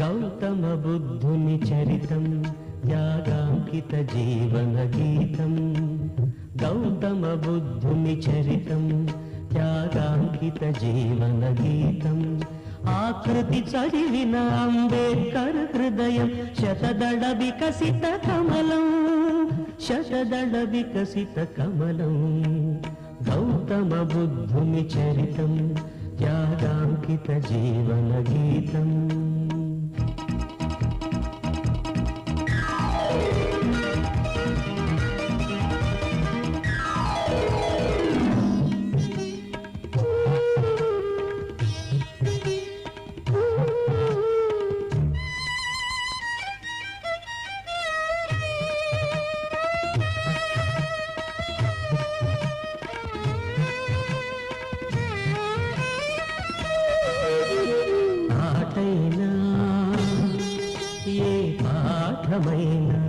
గౌతమ బుద్ధుని చరితం యాగాంకిత జీవన గీతం. గౌతమ బుద్ధుని చరితం యాగాంకిత జీవన గీతం. ఆకృతి చదివిన అంబేద్కర్ హృదయం శతదడ వికసిత కమలం శతదడ వికసిత కమలం. గౌతమ బుద్ధుని చరితం త్యాగాంకిత జీవన గీతం. మాటైనా ఏ పాఠమైనా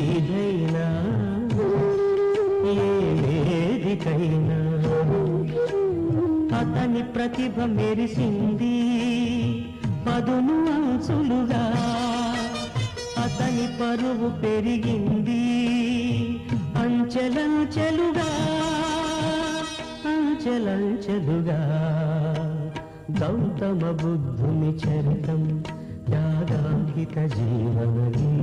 ఏదైనా ఏ వేదికైనా. అతని ప్రతిభ మెరిసింది పదును అంచులుగా. అతని పరువు పెరిగింది అంచెలంచెలుగా. గౌతమ బుద్ధుని చరితం త్యాగాంకిత జీవన గీతం